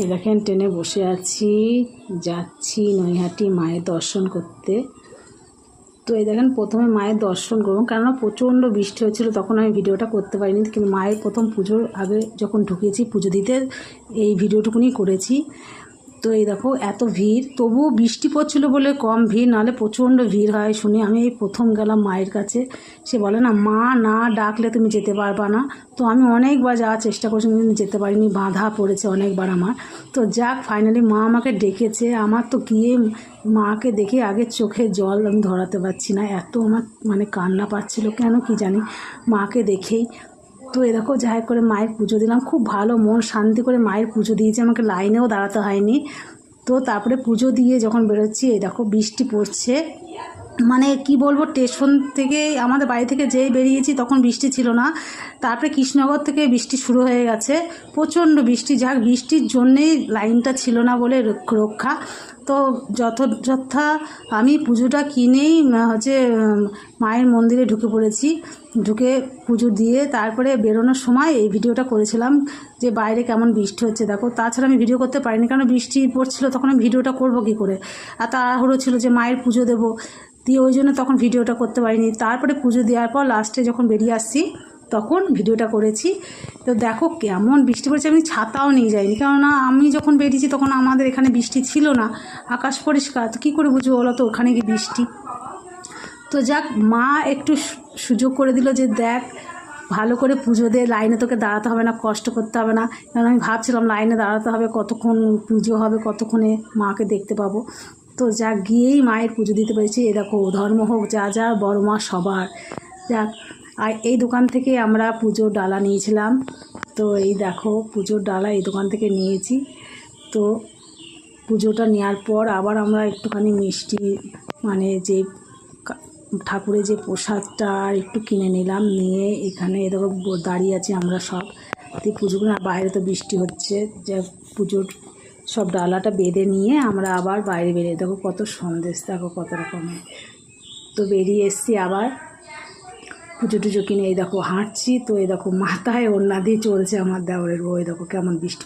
এই দেখেন ট্রেনে বসে আছি, যাচ্ছি নৈহাটি মায়ের দর্শন করতে। তো এই দেখেন, প্রথমে মায়ের দর্শন করব, কেননা প্রচণ্ড বৃষ্টি হচ্ছিল তখন আমি ভিডিওটা করতে পারিনি, কিন্তু মায়ের প্রথম পুজোর আগে যখন ঢুকেছি পুজো দিতে, এই ভিডিওটুকুনি করেছি। তো এই দেখো, এত ভিড়। তবুও বৃষ্টি পড়ছিল বলে কম ভিড়, নাহলে প্রচণ্ড ভিড় হয়। শুনে আমি এই প্রথম গেলাম মায়ের কাছে। সে বলে, না, মা না ডাকলে তুমি যেতে পারবা না। তো আমি অনেকবার যাওয়ার চেষ্টা করছি, কিন্তু যেতে পারিনি। বাধা পড়েছে অনেকবার আমার। তো যাক ফাইনালি মা আমাকে ডেকেছে। আমার তো গিয়ে মাকে দেখে আগে চোখে জল আমি ধরাতে পারছি না। এত আমার মানে কান্না পাচ্ছিল, কেন কি জানি মাকে দেখেই। তো এরকম যাই হোক করে মায়ের পুজো দিলাম। খুব ভালো মন শান্তি করে মায়ের পুজো দিয়েছে। আমাকে লাইনেও দাঁড়াতে হয়নি। তো তারপরে পুজো দিয়ে যখন বেরোচ্ছি এই দেখো বৃষ্টি পড়ছে। মানে কি বলব, স্টেশন থেকে, আমাদের বাড়ি থেকে যেই বেরিয়েছি তখন বৃষ্টি ছিল না। তারপরে কৃষ্ণনগর থেকে বৃষ্টি শুরু হয়ে গেছে। প্রচণ্ড বৃষ্টি। যাক, বৃষ্টির জন্যেই লাইনটা ছিল না বলে রক- রক্ষা। তো যথাযথা আমি পুজোটা কিনেই হচ্ছে মায়ের মন্দিরে ঢুকে পড়েছি। ঢুকে পুজো দিয়ে তারপরে বেরোনোর সময় এই ভিডিওটা করেছিলাম যে বাইরে কেমন বৃষ্টি হচ্ছে, দেখো। তাছাড়া আমি ভিডিও করতে পারিনি কারণ বৃষ্টি পড়ছিল, তখন আমি ভিডিওটা করব কী করে? আর তাড়াহুড়ো ছিল যে মায়ের পুজো দেবো। দিয়ে ওই জন্য তখন ভিডিওটা করতে পারিনি। তারপরে পুজো দেওয়ার পর লাস্টে যখন বেরিয়ে আসছি, তখন ভিডিওটা করেছি। তো দেখো কেমন বৃষ্টি পড়েছে, আমি ছাতাও নিয়ে যাইনি। কেননা আমি যখন বেরিয়েছি, তখন আমাদের এখানে বৃষ্টি ছিল না। আকাশ পরিষ্কার, তো কী করে বুঝব বলো তো, ওখানে কি বৃষ্টি? তো যাক, মা একটু সুযোগ করে দিল যে দেখ, ভালো করে পুজো দে, লাইনে তোকে দাঁড়াতে হবে না, কষ্ট করতে হবে না। কারণ আমি ভাবছিলাম লাইনে দাঁড়াতে হবে, কতক্ষণ পুজো হবে, কতক্ষণে মাকে দেখতে পাবো। তো যা গিয়েই মায়ের পুজো দিতে পেরেছি। এ দেখো, ধর্ম হোক, যা যা, বড় মা সবার। যাক, আর এই দোকান থেকে আমরা পুজোর ডালা নিয়েছিলাম। তো এই দেখো, পুজোর ডালা এই দোকান থেকে নিয়েছি। তো পুজোটা নেওয়ার পর আবার আমরা একটুখানি মিষ্টি মানে যে ঠাকুরের যে প্রসাদটা আর একটু কিনে নিলাম, নিয়ে এখানে এরকম দাঁড়িয়ে আছি আমরা সব। পুজোগুলো আর বাইরে তো বৃষ্টি হচ্ছে, যে পুজোর সব ডালাটা বেঁধে নিয়ে আমরা আবার বাইরে বেরিয়ে, দেখো কত সন্দেশ, দেখো কত রকমের। তো বেরিয়ে এসছি আবার পুজো টুজো কিনে, এই দেখো হাঁটছি, তো এই দেখো মাথায় ওড়না দিয়ে চলছে আমার দেওরের বউ দেখো কেমন বৃষ্টি